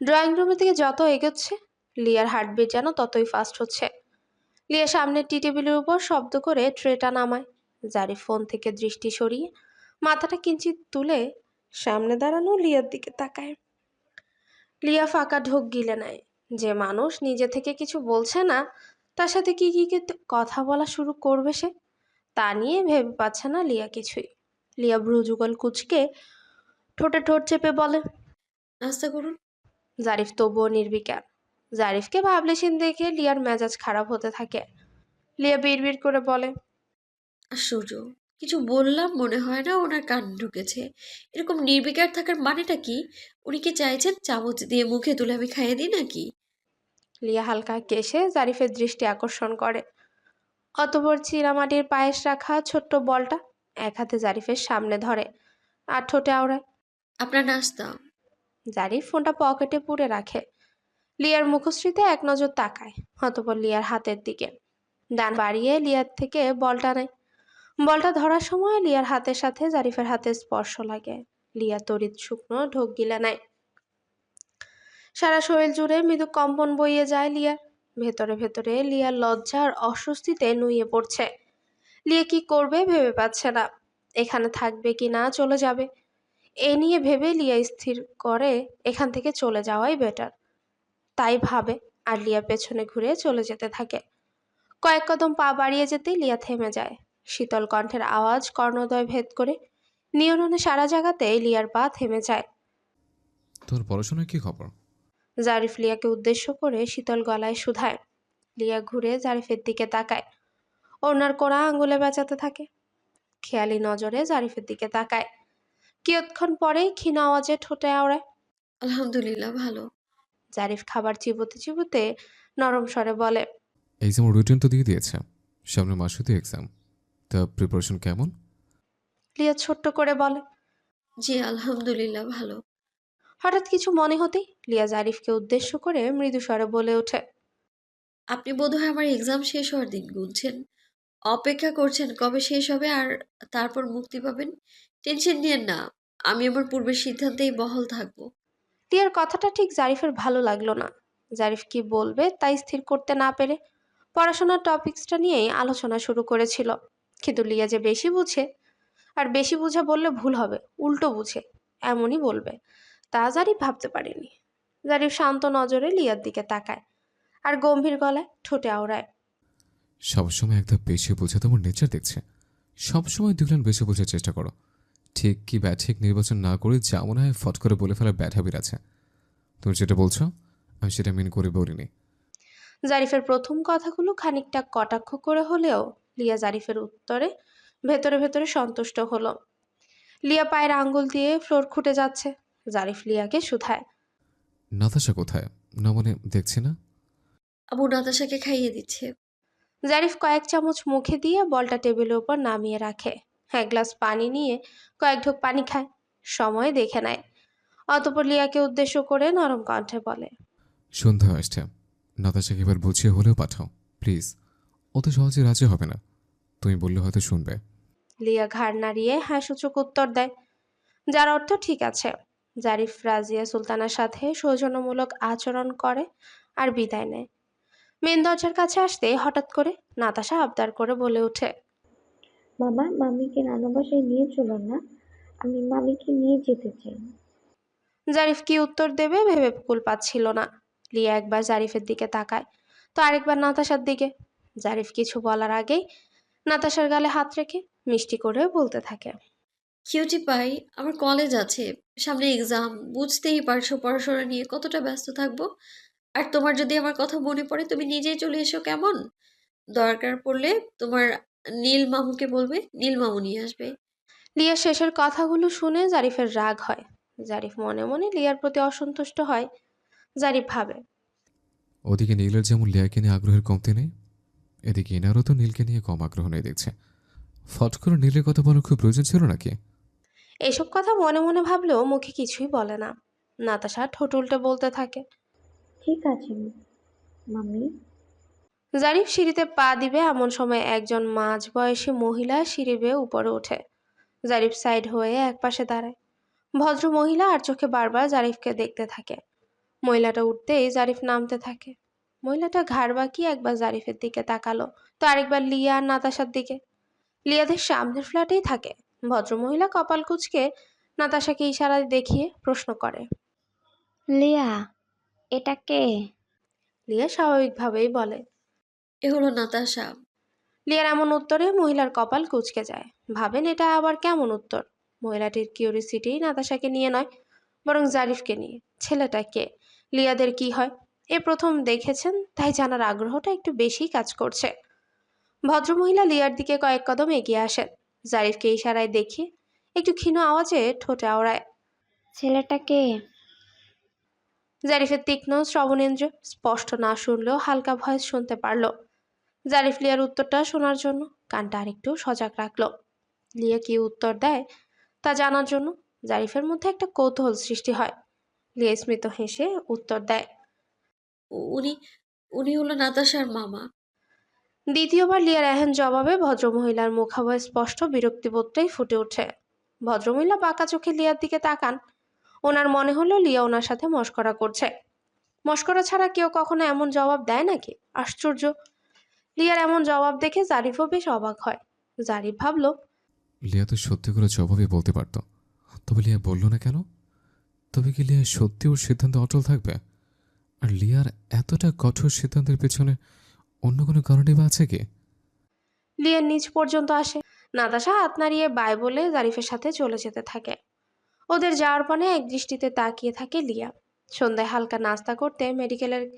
Drawing রুমের দিকে যত এগোচ্ছে, লিয়ার হার্টবিট যেন ততই ফাস্ট হচ্ছে। লিয়া সামনের টি টেবিলের উপর শব্দ করে ট্রেটা নামায়। জারি ফোন থেকে দৃষ্টি সরিয়ে মাথাটা কিঞ্চিত তুলে সামনে দাঁড়ানো লিয়ার দিকে তাকায়। লিয়া ফাঁকা ঢোক গিলে নেয়। যে মানুষ নিজে থেকে কিছু বলছে না, তার সাথে কি কি কথা বলা শুরু করবে সে? তা নিয়ে ভেবে পাচ্ছে না লিয়া কিছুই। লিয়া ভ্রুযুগল কুচকে ঠোঁটে ঠোঁট চেপে বলে, নাস্তা করুন। জারিফ তবুও নির্বিকার। জারিফকে ভাবলেশিন দেখে লিয়ার মেজাজ খারাপ হতে থাকে। লিয়া বিড়বিড় করে বলে আশ্চর্য কিছু বললাম মনে হয় না ওনার কান ঢুকেছে। এরকম নির্বিকার থাকার মানেটা কি? উনি কি চাইছেন চামচ দিয়ে মুখে তুলে আমি খাইয়ে দিই নাকি? লিয়া হালকা কেশে জারিফের দৃষ্টি আকর্ষণ করে। অতপর চিরামাটির পায়েস রাখা ছোট্ট বলটা এক হাতে জারিফের সামনে ধরে আর ঠোঁটে আওড়ায় আপনার নাস্তা জারিফ ফোনটা পকেটে পুরে রাখে। লিয়ার মুখশ্রীতে এক নজর তাকায়, অতপর লিয়ার হাতের দিকে। ডান বাড়িয়ে লিয়ার থেকে বলটা নেয়। বলটা ধরার সময় লিয়ার হাতের সাথে জারিফের হাতে স্পর্শ লাগে। লিয়া তড়িৎ শুকনো ঢোক গিলা নেয়। সারা শরীর জুড়ে মৃদু কম্পন বইয়ে যায় লিয়ার। ভেতরে ভেতরে লিয়ার লজ্জা আর অস্বস্তিতে নুয়ে পড়ছে। লিয়া কি করবে ভেবে পাচ্ছে না। এখানে থাকবে কি না চলে যাবে। এ নিয়ে ভেবে লিয়া স্থির করে এখান থেকে চলে যাওয়াই বেটার তাই ভাবে আর লিয়া পেছনে ঘুরে চলে যেতে থাকে। কয়েক কদম পা বাড়িয়ে যেতেই লিয়া থেমে যায়। শীতল কণ্ঠের আওয়াজ কর্ণদয় ভেদ করে নিয়রণে সারা জায়গাতে লিয়ার পা থেমে যায়। তোর পড়াশোনার কি খবর? জারিফ লিয়াকে উদ্দেশ্য করে শীতল গলায় শুধায়। লিয়া ঘুরে জারিফের দিকে তাকায়। ওনার কোড়া আঙুলে বেঁচাতে থাকে। খেয়ালি নজরে জারিফের দিকে তাকায়। কিয়ৎক্ষণ পরেই ক্ষীণ আওয়াজে ঠোঁটে আওড়ায় আলহামদুলিল্লাহ ভালো। জারিফ খাবার চিবোতে চিবোতে নরম স্বরে বলে এক্সাম রুটিন তো দিয়ে দিয়েছে। সামনের মাসে তো এক্সাম তা প্রিপারেশন কেমন? লিয়া ছোট্ট করে বলে জি আলহামদুলিল্লাহ ভালো। হঠাৎ কিছু মনে হতেই লিয়া জারিফকে উদ্দেশ্য করে মৃদু স্বরে বলে ওঠে আপনি বোধহয় আমার এক্সাম শেষ হওয়ার দিন গুনছেন। অপেক্ষা করছেন কবে শেষ হবে আর তারপর মুক্তি পাবেন? টেনশন নিয়েন না। আমি আমার পূর্বের সিদ্ধান্তেই বহাল থাকব। লিয়ার কথাটা ঠিক জারিফের ভালো লাগল না। জারিফ কি বলবে তাই স্থির করতে না পেরে পড়াশোনার টপিক্সটা নিয়েই আলোচনা শুরু করেছিল। কিন্তু লিয়া যে বেশি বুঝে আর বেশি বুঝা বললে ভুল হবে উল্টো বুঝে এমনই বলবে। তা জারিফ ভাবতে পারেনি। জারিফ শান্ত নজরে লিয়ার দিকে তাকায় আর গম্ভীর গলায় ঠোঁটে আওড়ায়। সবসময় একদম বেশি বোঝা তোমার নেচার দেখছে। সবসময় দুগুলান বেশি বোঝার চেষ্টা করো। ঠিক কি ব্যাঠিক নির্বাচন না করে যা মনে হয় ফট করে বলে ফেলার ব্যাড হ্যাবিট আছে। তুমি যেটা বলছো আমি সেটা মিন করে বলিনি। জারিফের প্রথম কথাগুলো খানিকটা কটাক্ষ করে হলেও লিয়া জারিফের উত্তরে ভেতরে ভেতরে সন্তুষ্ট হলো। লিয়া পায়ের আঙ্গুল দিয়ে ফ্লোর খুঁটে যাচ্ছে। জারিফ লিয়াকে শুধায়। নাতাশা কোথায়? না মানে দেখছি না। আবু নাতাশাকে খাইয়ে দিচ্ছে। জারিফ কয়েক চামচ মুখে দিয়ে বলটা টেবিলের উপর নামিয়ে রাখে। এক গ্লাস পানি নিয়ে কয়েক ঢোক পানি খায় সময় দেখে নেয়। অতপর লিয়াকে উদ্দেশ্য করে নরম কণ্ঠে বলে সন্ধ্যা আসছে। নাতাশাকে এবার বুঝিয়ে হলেও পাঠাও প্লিজ। অত সহজে রাজি হবে না। তুমি বললে হয়তো শুনবে। লিয়া ঘাড় নাড়িয়ে হ্যাঁ সূচক উত্তর দেয় যার অর্থ ঠিক আছে। জারিফ রাজিয়া সুলতানার সাথে সৌজন্যমূলক আচরণ করে আর বিদায় নেয়। মেন দরজার কাছে আসতে হঠাৎ করে নাতাশা আবদার করে বলে ওঠে মামা মামিকে নানা বাসায় নিয়ে চলো না। আমি মামিকে নিয়ে যেতে চাই। জারিফ কি উত্তর দেবে ভেবে কুল পাচ্ছিল না। লিয়া একবার জারিফের দিকে তাকায় তো আরেকবার নাতাশার দিকে। জারিফ কিছু বলার আগেই নাতাশার গালে হাত রেখে মিষ্টি করে বলতে থাকে। কিউটি পাই আমার কলেজ আছে। সামনে এক্সাম বুঝতেই পারছ পড়াশোনা নিয়ে কতটা ব্যস্ত থাকব। আর তোমার যদি আমার কথা মনে পড়ে তুমি নিজেই চলে এসো কেমন? দরকার পড়লে তোমার নীল মামুকে বলবে? নীল মামু নিয়ে আসবে। লিয়ার শেষের কথাগুলো শুনে জারিফের রাগ হয়। জারিফ মনে মনে লিয়ার প্রতি অসন্তুষ্ট হয়। জারিফ ভাবে ওদিকে নীলের যেমন লিয়াকে নিয়ে আগ্রহের কমতি নেই এদিকে এনারও তো নীলকে নিয়ে কম আগ্রহ নেই দেখছে। ফট করে নীলের কথা বলার খুব প্রয়োজন ছিল নাকি? এসব কথা মনে মনে ভাবলেও মুখে কিছুই বলে না। নাতাশা ঠোঁট উল্টে বলতে থাকে। ঠিক আছে মামি জারিফ সিঁড়িতে পা দিবে এমন সময় একজন মাঝবয়সী মহিলা সিঁড়ি বেয়ে উপরে ওঠে। জারিফ সাইড হয়ে একপাশে দাঁড়ায়। ভদ্র মহিলা আর চোখে বারবার জারিফকে দেখতে থাকে। মহিলাটা উঠতেই জারিফ নামতে থাকে। মহিলাটা ঘাড় বাঁকিয়ে একবার জারিফের দিকে তাকালো তো আরেকবার লিয়া আর নাতাশার দিকে। লিয়াদের সামনের ফ্ল্যাটেই থাকে। ভদ্রমহিলা কপাল কুচকে নাতাশাকে ইশারা দেখিয়ে প্রশ্ন করে। লিয়া এটা কে? লিয়া স্বাভাবিকভাবেই বলে এ হলো নাতাশা। লিয়ার এমন উত্তরে মহিলার কপাল কুচকে যায়। ভাবেন এটা আবার কেমন উত্তর? মহিলাটির কিউরিসিটি নাতাশাকে নিয়ে নয় বরং জারিফকে নিয়ে। ছেলেটা কে? লিয়াদের কি হয়? এ প্রথম দেখেছেন তাই জানার আগ্রহটা একটু বেশি কাজ করছে। ভদ্রমহিলা লিয়ার দিকে কয়েক কদম এগিয়ে আসেন। জারিফকে ইশারায় দেখি একটু ক্ষীণ আওয়াজে ঠোঁটে আওড়ায়। ছেলেটা কে? জারিফের তীক্ষ্ণ শ্রবণেন্দ্র স্পষ্ট না শুনলেও হালকা ভয়েস শুনতে পারল। জারিফ লিয়ার উত্তরটা শোনার জন্য কানটা আরেকটু সজাগ রাখল। লিয়া কি উত্তর দেয় তা জানার জন্য জারিফের মধ্যে একটা কৌতূহল সৃষ্টি হয়। লিয়া স্মিত হেসে উত্তর দেয় উনি উনি হলো নাতাশার মামা। দ্বিতীয়বার লিয়ার এহেন জবাবে ভদ্রমহিলার মুখাবয় স্পষ্ট বিরক্তিবোধটাই ফুটে ওঠে ভদ্রমহিলা বাঁকা চোখে লিয়ার দিকে তাকান। ওনার মনে হলো লিয়া ওনার সাথে মস্করা করছে। মস্করা ছাড়া কেউ কখনো এমন জবাব দেয় নাকি? আশ্চর্য! লিয়ার এমন জবাব দেখে জারিফও বেশ অবাক হয়। জারিফ ভাবলো লিয়া তো সত্যি করে জবাবই বলতে পারতো। তবে লিয়া বলল না কেন? তবে কি লিয়া সত্যি ওর সিদ্ধান্তে অটল থাকবে? আর লিয়ার এতটা কঠোর সিদ্ধান্তের পেছনে অন্য কোনো কারণই বা আছে কি? লিয়ার নিচ পর্যন্ত আসে। নাতাশা হাত নাড়িয়ে বাই বলে জারিফের সাথে চলে যেতে থাকে। ওদের যাওয়ার পরে এক দৃষ্টিতে তাকিয়ে থাকে লিয়া। সন্ধ্যায় হালকা নাস্তা করতে মেডিকেলের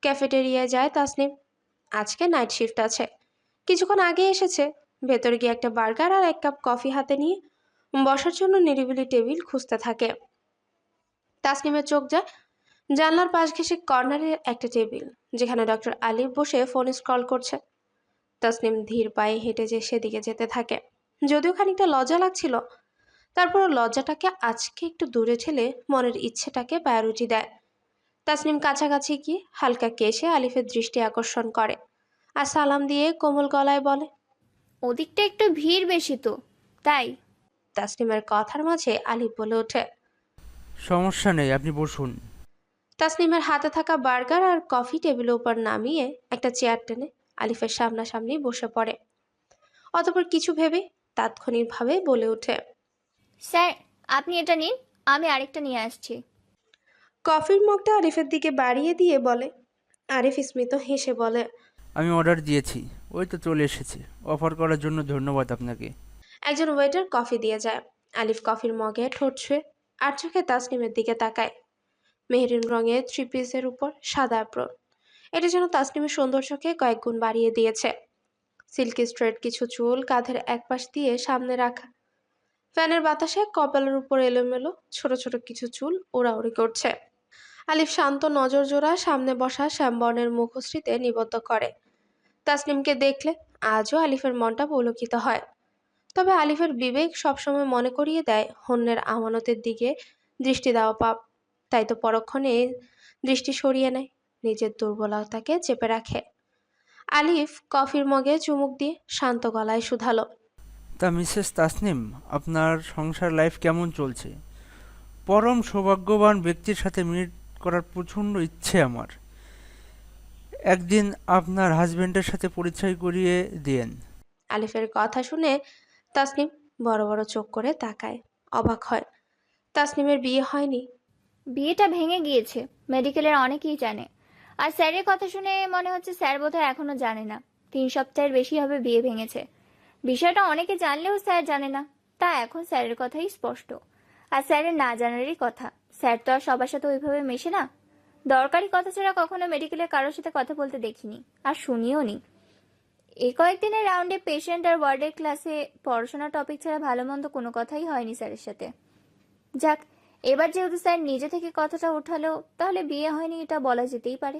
ক্যাফেটেরিয়ায় যায় তাসনিম। আজকে নাইট শিফট আছে। কিছুক্ষণ আগে এসেছে। ভেতরে গিয়ে একটা বার্গার আর এক কাপ কফি হাতে নিয়ে বসার জন্য নিরিবিলি টেবিল খুঁজতে থাকে। তাসনিমের চোখ যায় জানলার পাশ ঘেসে কর্নারের একটা টেবিল যেখানে ডক্টর আলিফ বসে ফোন স্ক্রল করছে। তাসনিম ধীর পায়ে হেঁটে যে সেদিকে যেতে থাকে। যদিও খানিকটা লজ্জা লাগছিল তারপর লজ্জাটাকে আজকে একটু দূরে ঠেলে মনের ইচ্ছেটাকে প্রায়োরিটি দেয়। তাসনিম কাছাকাছি গিয়ে হালকা কেশে আলিফের দৃষ্টি আকর্ষণ করে আর সালাম দিয়ে কোমল গলায় বলে ওদিকটা একটু ভিড় বেশি তো তাই। তাসনিমের কথার মাঝে আলিফ বলে ওঠে সমস্যা নেই আপনি বসুন। তাসনিমের হাতে থাকা বার্গার আর কফি টেবিলের উপর নামিয়ে একটা চেয়ার টেনে আলিফের সামনাসামনি বসে পড়ে। অতপর কিছু ভেবে তাৎক্ষণিকভাবে বলে ওঠে স্যার আপনি এটা নিন আমি আরেকটা নিয়ে আসছি। কফির মগটা আরিফের দিকে বাড়িয়ে দিয়ে বলে আরিফ স্মিত হেসে বলে আমি অর্ডার দিয়েছি। ওই তো চলে এসেছে। অফার করার জন্য ধন্যবাদ আপনাকে। একজন ওয়েটার কফি দিয়ে যায়। আলিফ কফির মগে ঠোঁট ছুঁয়ে আর চোখে তাসনিমের দিকে তাকায়। মেহরিন রঙের থ্রি পিসের উপর সাদা অ্যাপ্রন এটা যেন তাসনিমের সৌন্দর্যকে কয়েক গুণ বাড়িয়ে দিয়েছে। সিল্কি স্ট্রেট কিছু চুল কাঁধের এক পাশ দিয়ে সামনে রাখা। ফ্যানের বাতাসে কপালের উপর এলোমেলো ছোট ছোট কিছু চুল ওড়াউড়ি করছে। আলিফ শান্ত নজর জোড়া সামনে বসা শ্যামবর্ণের মুখশ্রীতে নিবদ্ধ করে। তাসনিমকে দেখলে আজও আলিফের মনটা পুলকিত হয়। তবে আলিফের বিবেক সবসময় মনে করিয়ে দেয় অন্যের আমানতের দিকে দৃষ্টি দেওয়া পাপ। তাই তো পরক্ষণে দৃষ্টি সরিয়ে নেয়, নিজের দুর্বলতাকে চেপে রাখে। আলিফ কফির মগে চুমুক দিয়ে শান্ত গলায় শুধালো, তা মিসেস তাসনিম, আপনার সংসার লাইফ কেমন চলছে? পরম সৌভাগ্যবান ব্যক্তির সাথে মিট করার প্রচণ্ড ইচ্ছে আমার। একদিন আপনার হাজবেন্ডের সাথে পরিচয় করিয়ে দিয়েন। আলিফের কথা শুনে তাসনিম বড় বড় চোখ করে তাকায়। অবাক হয়। তাসনিমের বিয়ে হয়নি। বিয়েটা ভেঙে গিয়েছে। মেডিকেলের অনেকেই জানে। আর স্যারের কথা শুনে মনে হচ্ছে স্যার বোধহয় এখনও জানে না। তিন সপ্তাহের বেশি হবে বিয়ে ভেঙেছে। বিষয়টা অনেকে জানলেও স্যার জানে না। তা এখন স্যারের কথাই স্পষ্ট। আর স্যারের না জানারই কথা। স্যার তো আর সবার সাথে ওইভাবে মেশে না। দরকারি কথা ছাড়া কখনো মেডিকেলে কারোর সাথে কথা বলতে দেখিনি, আর শুনিও নি। এই কয়েকদিনের রাউন্ডে পেশেন্ট আর ওয়ার্ডের ক্লাসে পড়াশোনা টপিক ছাড়া ভালো মন্দ কোনো কথাই হয়নি স্যারের সাথে। যাক, এবার যেহেতু স্যার নিজে থেকে কথাটা উঠালো, তাহলে বিয়ে হয়নি এটা বলা যেতেই পারে।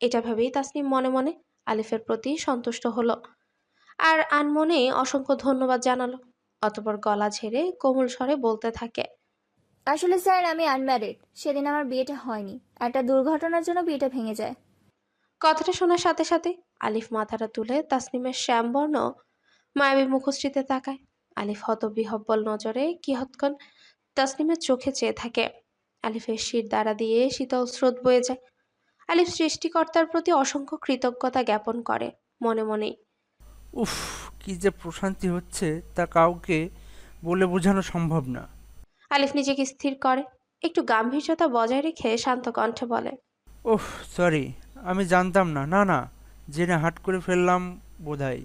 এটা ভেবেই তাসনিম মনে মনে আলিফের প্রতি সন্তুষ্ট হলো আর আনমনে অসংখ্য ধন্যবাদ জানালো, অতপর গলা ঝেড়ে কোমল স্বরে বলতে থাকে আসলে স্যার আমি আনম্যারিড। সেদিন আমার বিয়েটা হয়নি। একটা দুর্ঘটনার জন্য বিয়েটা ভেঙে যায়। কথাটা শোনার সাথে সাথে আলিফ মাথাটা তুলে তাসনিমের শ্যামবর্ণ মায়াবী মুখশ্রীতে তাকায়। আলিফ হত বিহব্বল নজরে কিহৎক্ষণ তাসনিমের চোখে চেয়ে থাকে। আলিফের শির দ্বারা দিয়ে শীতল স্রোত বয়ে যায়। আলিফ সৃষ্টিকর্তার প্রতি অসংখ্য কৃতজ্ঞতা জ্ঞাপন করে মনে মনেই। উফ কি যে প্রশান্তি হচ্ছে তা কাউকে বলে বোঝানো সম্ভব না। আলিফ নিজেকে স্থির করে, একটু গাম্ভীর্যতা বজায় রেখে শান্ত কণ্ঠে বলে ওহ সরি আমি জানতাম না না না, জেনে হাট করে ফেললাম বোধহয়।